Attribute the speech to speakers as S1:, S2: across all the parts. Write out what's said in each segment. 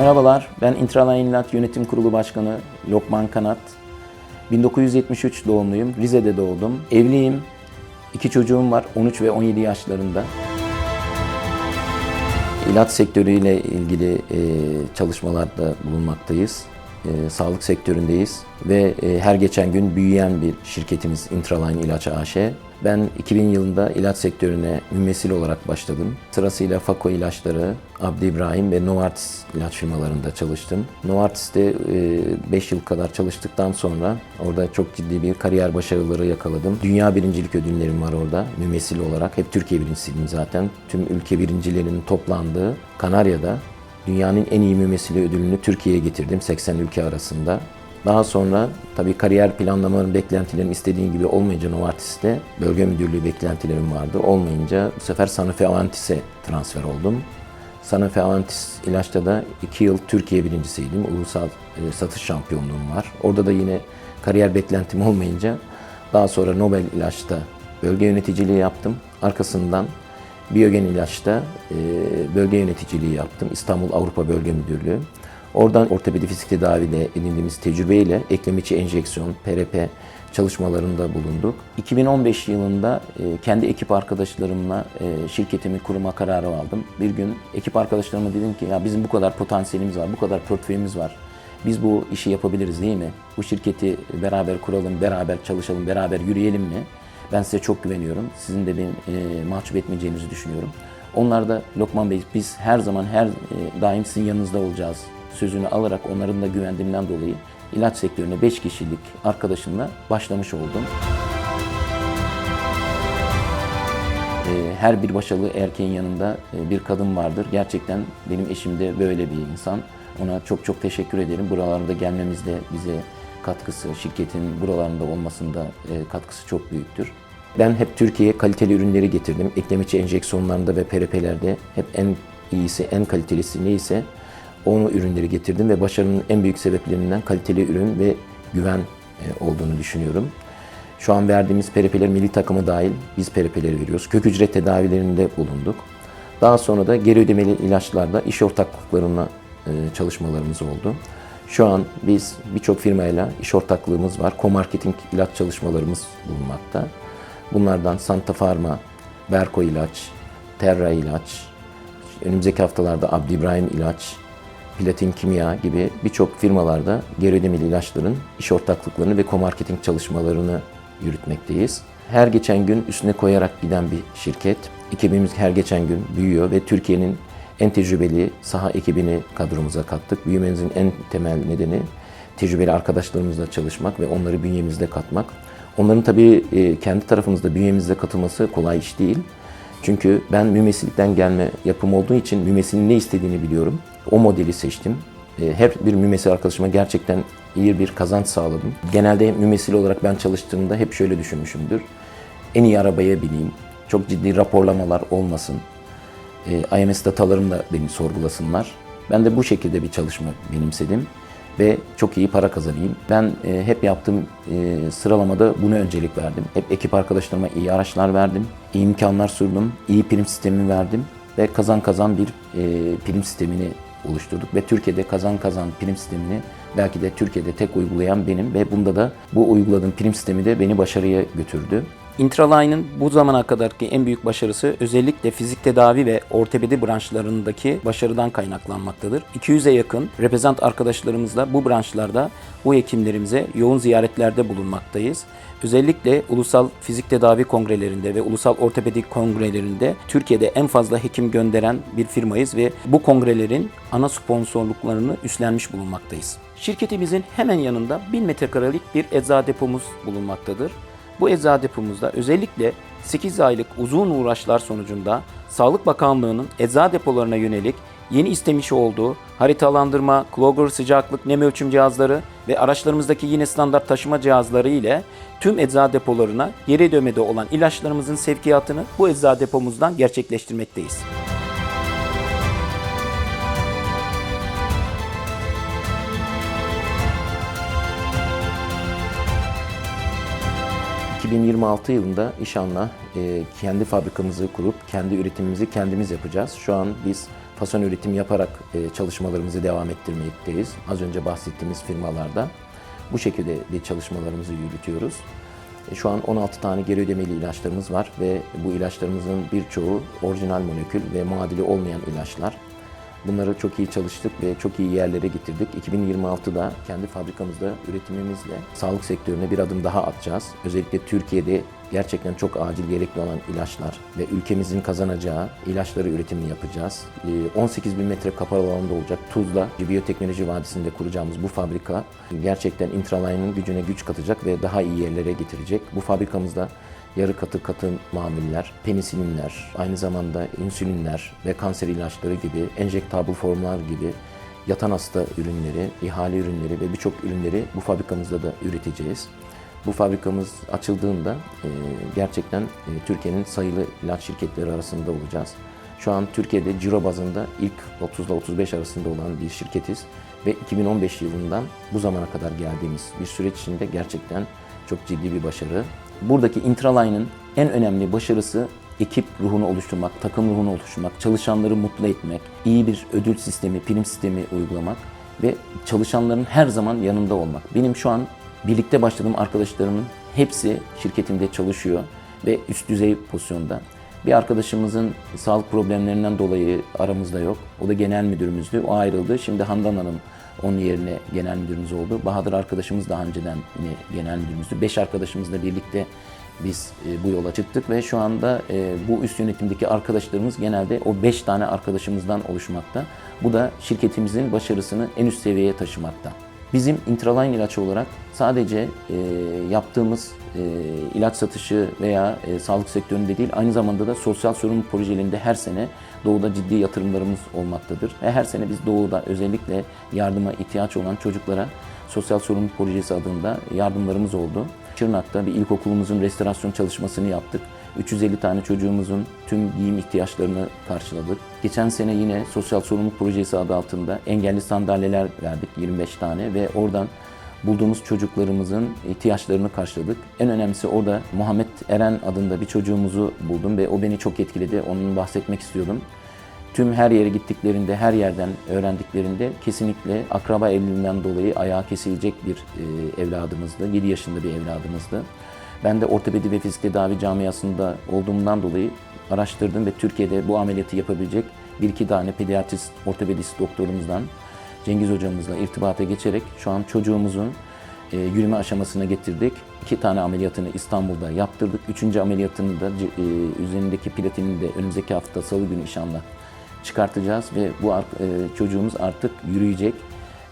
S1: Merhabalar, ben Intraline İllat Yönetim Kurulu Başkanı Lokman Kanat. 1973 doğumluyum, Rize'de doğdum. Evliyim, iki çocuğum var, 13 ve 17 yaşlarında. İlaç sektörüyle ilgili çalışmalarda bulunmaktayız. E, sağlık sektöründeyiz ve e, her geçen gün büyüyen bir şirketimiz Intraline İlaç AŞ. Ben 2000 yılında ilaç sektörüne mümessil olarak başladım. Sırasıyla Fako İlaçları, Abdi İbrahim ve Novartis ilaç firmalarında çalıştım. Novartis'te 5 yıl kadar çalıştıktan sonra orada çok ciddi bir kariyer başarıları yakaladım. Dünya birincilik ödüllerim var orada mümessil olarak. Hep Türkiye birincisiydim zaten. Tüm ülke birincilerinin toplandığı Kanarya'da dünyanın en iyi mümessili ödülünü Türkiye'ye getirdim 80 ülke arasında. Daha sonra tabii kariyer planlamalarım, beklentilerim istediğim gibi olmayınca Novartis'te bölge müdürlüğü beklentilerim vardı. Olmayınca bu sefer Sanofi Aventis'e transfer oldum. Sanofi Aventis ilaçta da 2 yıl Türkiye birincisiydim. Ulusal e, satış şampiyonluğum var. Orada da yine kariyer beklentim olmayınca daha sonra Nobel ilaçta bölge yöneticiliği yaptım. Arkasından Biyogen ilaçta e, bölge yöneticiliği yaptım. İstanbul Avrupa Bölge Müdürlüğü. Oradan ortopedi fizik tedavide edindiğimiz tecrübeyle eklem içi enjeksiyon, PRP çalışmalarında bulunduk. 2015 yılında e, kendi ekip arkadaşlarımla e, şirketimi kurma kararı aldım. Bir gün ekip arkadaşlarıma dedim ki ya bizim bu kadar potansiyelimiz var, bu kadar portföyümüz var. Biz bu işi yapabiliriz değil mi? Bu şirketi beraber kuralım, beraber çalışalım, beraber yürüyelim mi? Ben size çok güveniyorum. Sizin de beni e, mahcup etmeyeceğinizi düşünüyorum. Onlar da Lokman Bey biz her zaman her e, daim sizin yanınızda olacağız sözünü alarak onların da güvendiğimden dolayı ilaç sektörüne 5 kişilik arkadaşımla başlamış oldum. E, Her bir başarılı erkeğin yanında e, bir kadın vardır. Gerçekten benim eşim de böyle bir insan. Ona çok çok teşekkür ederim. Buralarda gelmemizde bize katkısı, şirketin buralarında olmasında e, katkısı çok büyüktür. Ben hep Türkiye'ye kaliteli ürünleri getirdim. Eklem içi enjeksiyonlarında ve PRP'lerde hep en iyisi, en kalitelisi neyse onu ürünleri getirdim ve başarının en büyük sebeplerinden kaliteli ürün ve güven e, olduğunu düşünüyorum. Şu an verdiğimiz PRP'ler milli takımı dahil biz PRP'leri veriyoruz. Kök hücre tedavilerinde bulunduk. Daha sonra da geri ödemeli ilaçlarda iş ortaklıklarına e, çalışmalarımız oldu. Şu an biz birçok firmayla iş ortaklığımız var. Co-marketing ilaç çalışmalarımız bulunmakta. Bunlardan Santa Pharma, Berko İlaç, Terra İlaç, önümüzdeki haftalarda Abdi İbrahim İlaç, Platin Kimya gibi birçok firmalarda geri ödemeli ilaçların iş ortaklıklarını ve co-marketing çalışmalarını yürütmekteyiz. Her geçen gün üstüne koyarak giden bir şirket. Ekibimiz her geçen gün büyüyor ve Türkiye'nin en tecrübeli saha ekibini kadromuza kattık. Büyümemizin en temel nedeni tecrübeli arkadaşlarımızla çalışmak ve onları bünyemizde katmak. Onların tabii e, kendi tarafımızda bünyemizde katılması kolay iş değil. Çünkü ben mümessillikten gelme yapım olduğu için mümessilin ne istediğini biliyorum. O modeli seçtim. E, Her bir mümessil arkadaşıma gerçekten iyi bir kazanç sağladım. Genelde mümessil olarak ben çalıştığımda hep şöyle düşünmüşümdür. En iyi arabaya bineyim. Çok ciddi raporlamalar olmasın. E, IMS datalarımla beni sorgulasınlar. Ben de bu şekilde bir çalışma benimsedim ve çok iyi para kazanayım. Ben e, hep yaptığım e, sıralamada buna öncelik verdim. Hep ekip arkadaşlarıma iyi araçlar verdim, iyi imkanlar sundum, iyi prim sistemi verdim ve kazan kazan bir e, prim sistemini oluşturduk ve Türkiye'de kazan kazan prim sistemini belki de Türkiye'de tek uygulayan benim ve bunda da bu uyguladığım prim sistemi de beni başarıya götürdü. Intraline'ın bu zamana kadarki en büyük başarısı özellikle fizik tedavi ve ortopedi branşlarındaki başarıdan kaynaklanmaktadır. 200'e yakın reprezent arkadaşlarımızla bu branşlarda bu hekimlerimize yoğun ziyaretlerde bulunmaktayız. Özellikle ulusal fizik tedavi kongrelerinde ve ulusal ortopedik kongrelerinde Türkiye'de en fazla hekim gönderen bir firmayız ve bu kongrelerin ana sponsorluklarını üstlenmiş bulunmaktayız. Şirketimizin hemen yanında 1000 metrekarelik bir eczacı depomuz bulunmaktadır. Bu eczacı depomuzda özellikle 8 aylık uzun uğraşlar sonucunda Sağlık Bakanlığı'nın eczacı depolarına yönelik yeni istemiş olduğu haritalandırma, Clogger sıcaklık, nem ölçüm cihazları ve araçlarımızdaki yine standart taşıma cihazları ile tüm eczacı depolarına geri ödemede olan ilaçlarımızın sevkiyatını bu eczacı depomuzdan gerçekleştirmekteyiz. ...2026 yılında inşallah e, kendi fabrikamızı kurup kendi üretimimizi kendimiz yapacağız. Şu an biz fason üretim yaparak e, çalışmalarımızı devam ettirmekteyiz. Az önce bahsettiğimiz firmalarda. Bu şekilde bir çalışmalarımızı yürütüyoruz. E, Şu an 16 tane geri ödemeli ilaçlarımız var ve bu ilaçlarımızın birçoğu orijinal molekül ve muadili olmayan ilaçlar. Bunları çok iyi çalıştık ve çok iyi yerlere getirdik. 2026'da kendi fabrikamızda üretimimizle sağlık sektörüne bir adım daha atacağız. Özellikle Türkiye'de gerçekten çok acil gerekli olan ilaçlar ve ülkemizin kazanacağı ilaçları üretimini yapacağız. Ee, 18 bin metre kapalı alanda olacak Tuzla Biyoteknoloji Vadisi'nde kuracağımız bu fabrika gerçekten Intraline'ın gücüne güç katacak ve daha iyi yerlere getirecek. Bu fabrikamızda yarı katı katı mamuller, penisilinler, aynı zamanda insülinler ve kanser ilaçları gibi, enjektable formlar gibi yatan hasta ürünleri, ihale ürünleri ve birçok ürünleri bu fabrikamızda da üreteceğiz. Bu fabrikamız açıldığında e, gerçekten e, Türkiye'nin sayılı ilaç şirketleri arasında olacağız. Şu an Türkiye'de ciro bazında ilk 30 ile 35 arasında olan bir şirketiz ve 2015 yılından bu zamana kadar geldiğimiz bir süreç içinde gerçekten çok ciddi bir başarı. Buradaki Intraline'ın en önemli başarısı ekip ruhunu oluşturmak, takım ruhunu oluşturmak, çalışanları mutlu etmek, iyi bir ödül sistemi, prim sistemi uygulamak ve çalışanların her zaman yanında olmak. Benim şu an birlikte başladığım arkadaşlarımın hepsi şirketimde çalışıyor ve üst düzey pozisyonda. Bir arkadaşımızın sağlık problemlerinden dolayı aramızda yok. O da genel müdürümüzdü. O ayrıldı. Şimdi Handan Hanım onun yerine genel müdürümüz oldu. Bahadır arkadaşımız daha önceden genel müdürümüzdü. Beş arkadaşımızla birlikte biz e, bu yola çıktık ve şu anda e, bu üst yönetimdeki arkadaşlarımız genelde o 5 tane arkadaşımızdan oluşmakta. Bu da şirketimizin başarısını en üst seviyeye taşımakta. Bizim Intraline ilaçı olarak sadece e, yaptığımız e, ilaç satışı veya e, sağlık sektöründe değil, aynı zamanda da sosyal sorumluluk projelerinde her sene Doğu'da ciddi yatırımlarımız olmaktadır. Ve her sene biz Doğu'da özellikle yardıma ihtiyaç olan çocuklara Sosyal Sorumluluk Projesi adında yardımlarımız oldu. Şırnak'ta bir ilkokulumuzun restorasyon çalışmasını yaptık. 350 tane çocuğumuzun tüm giyim ihtiyaçlarını karşıladık. Geçen sene yine Sosyal Sorumluluk Projesi adı altında engelli sandalyeler verdik 25 tane ve oradan bulduğumuz çocuklarımızın ihtiyaçlarını karşıladık. En önemlisi orada Muhammed Eren adında bir çocuğumuzu buldum ve o beni çok etkiledi. Onun bahsetmek istiyordum. Tüm her yere gittiklerinde, her yerden öğrendiklerinde kesinlikle akraba evliliğinden dolayı ayağı kesilecek bir e, evladımızdı. 7 yaşında bir evladımızdı. Ben de ortopedi ve fizik tedavi camiasında olduğumdan dolayı araştırdım ve Türkiye'de bu ameliyatı yapabilecek bir iki tane pediatrist, ortopedist doktorumuzdan Cengiz hocamızla irtibata geçerek şu an çocuğumuzun e, yürüme aşamasına getirdik. İki tane ameliyatını İstanbul'da yaptırdık. Üçüncü ameliyatını da e, üzerindeki platini de önümüzdeki hafta salı günü inşallah çıkartacağız ve bu e, çocuğumuz artık yürüyecek.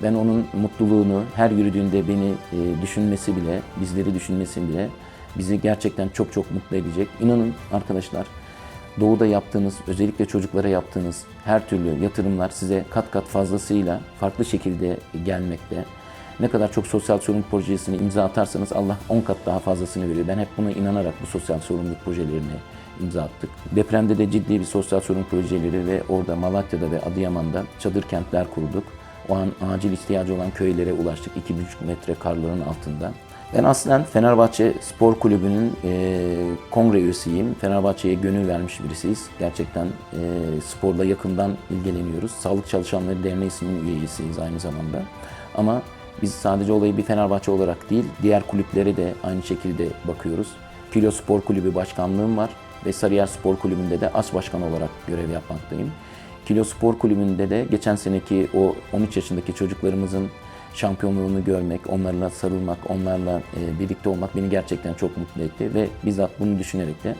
S1: Ben onun mutluluğunu her yürüdüğünde beni e, düşünmesi bile, bizleri düşünmesi bile bizi gerçekten çok çok mutlu edecek. İnanın arkadaşlar Doğu'da yaptığınız, özellikle çocuklara yaptığınız her türlü yatırımlar size kat kat fazlasıyla farklı şekilde gelmekte. Ne kadar çok sosyal sorumluluk projesini imza atarsanız Allah 10 kat daha fazlasını veriyor. Ben hep buna inanarak bu sosyal sorumluluk projelerini imza attık. Depremde de ciddi bir sosyal sorumluluk projeleri ve orada Malatya'da ve Adıyaman'da çadır kentler kurduk. O an acil ihtiyacı olan köylere ulaştık 2,5 metre karların altında. Ben aslen Fenerbahçe Spor Kulübü'nün e, kongre üyesiyim. Fenerbahçe'ye gönül vermiş birisiyiz. Gerçekten e, sporla yakından ilgileniyoruz. Sağlık Çalışanları Derneği'nin üyesiyiz aynı zamanda. Ama biz sadece olayı bir Fenerbahçe olarak değil, diğer kulüplere de aynı şekilde bakıyoruz. Kilo Spor Kulübü başkanlığım var ve Sarıyer Spor Kulübü'nde de as başkan olarak görev yapmaktayım. Kilo Spor Kulübü'nde de geçen seneki o 13 yaşındaki çocuklarımızın şampiyonluğunu görmek, onlarla sarılmak, onlarla e, birlikte olmak beni gerçekten çok mutlu etti ve bizzat bunu düşünerek de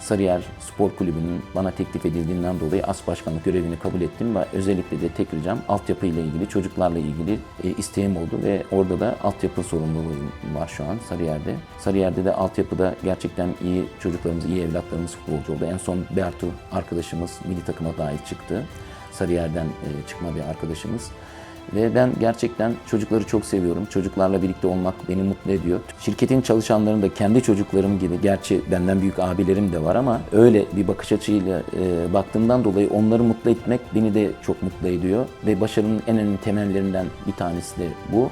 S1: Sarıyer Spor Kulübü'nün bana teklif edildiğinden dolayı as başkanlık görevini kabul ettim ve özellikle de tek ricam altyapı ile ilgili, çocuklarla ilgili e, isteğim oldu ve orada da altyapı sorumluluğum var şu an Sarıyer'de. Sarıyer'de de altyapıda gerçekten iyi çocuklarımız, iyi evlatlarımız futbolcu oldu. En son Bertu arkadaşımız milli takıma dahil çıktı. Sarıyer'den e, çıkma bir arkadaşımız. Ve ben gerçekten çocukları çok seviyorum. Çocuklarla birlikte olmak beni mutlu ediyor. Şirketin çalışanlarını da kendi çocuklarım gibi, gerçi benden büyük abilerim de var ama öyle bir bakış açıyla e, baktığımdan dolayı onları mutlu etmek beni de çok mutlu ediyor. Ve başarının en önemli temellerinden bir tanesi de bu.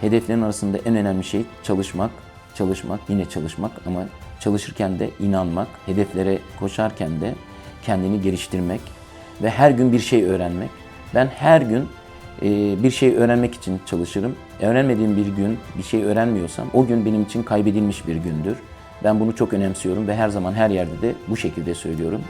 S1: Hedeflerin arasında en önemli şey çalışmak, çalışmak, yine çalışmak ama çalışırken de inanmak, hedeflere koşarken de kendini geliştirmek ve her gün bir şey öğrenmek. Ben her gün bir şey öğrenmek için çalışırım. Öğrenmediğim bir gün bir şey öğrenmiyorsam o gün benim için kaybedilmiş bir gündür. Ben bunu çok önemsiyorum ve her zaman her yerde de bu şekilde söylüyorum.